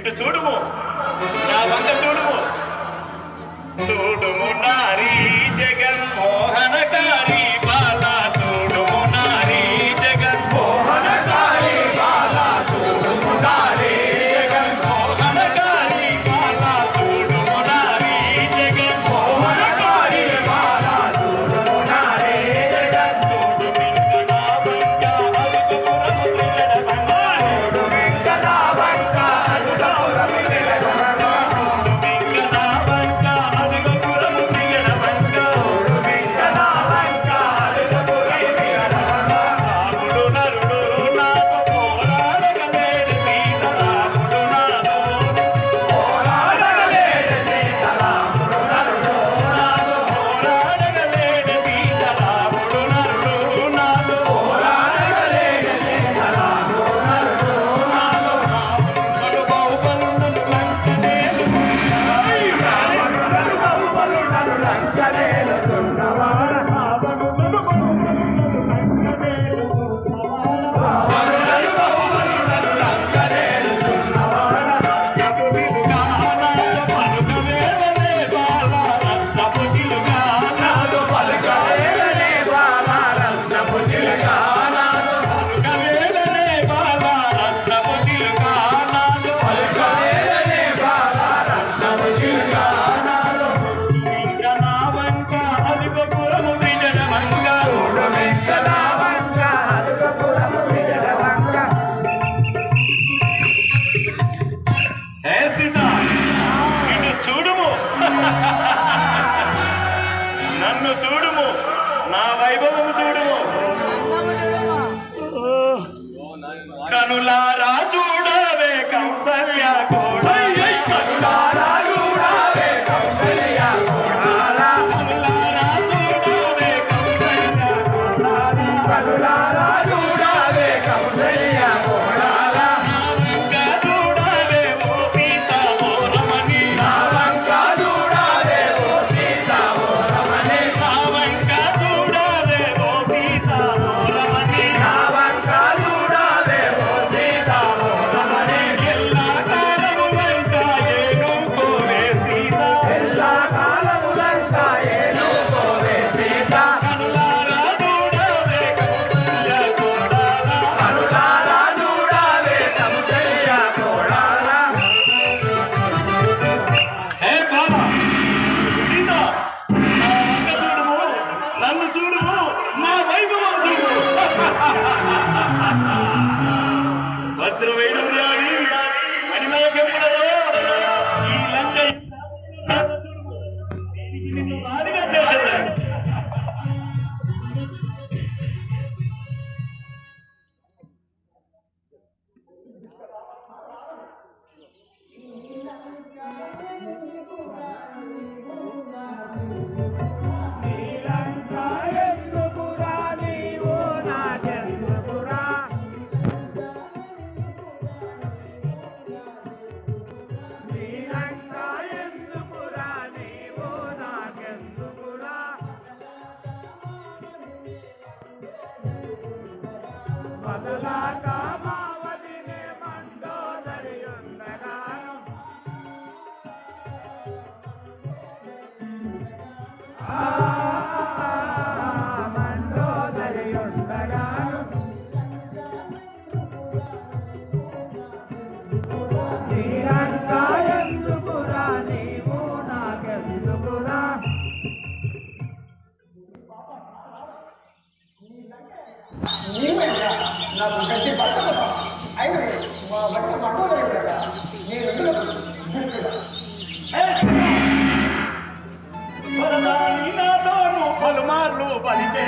ఇటు చూడుము. నా వంక చూడుము. చూడుము నారీ జగన్. నాకు గట్టి పట్టణ ఆయన బట్ట మట్టగలిగాడ నేను ఎందుకు పలుమార్లు పలికే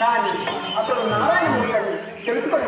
కానీ అతడు నారాయణ తెలుసుకుని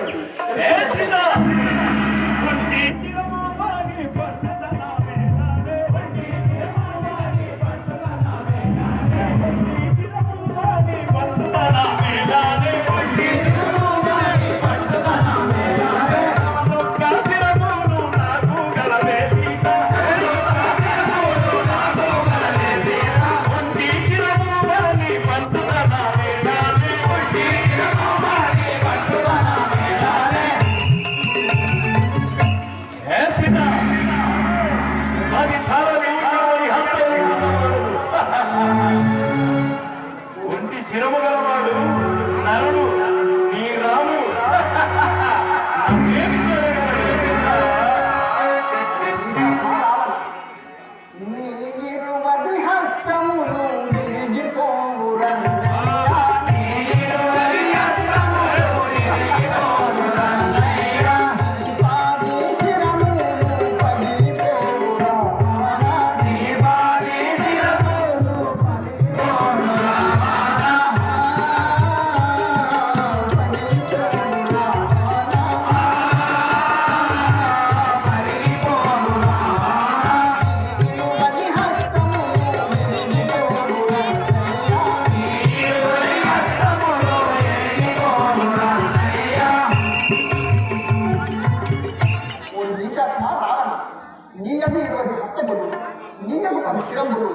శిరంబుడు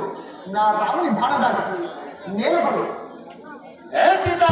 నా రాముని బాణదాడు నేలపడు ఏ సీత?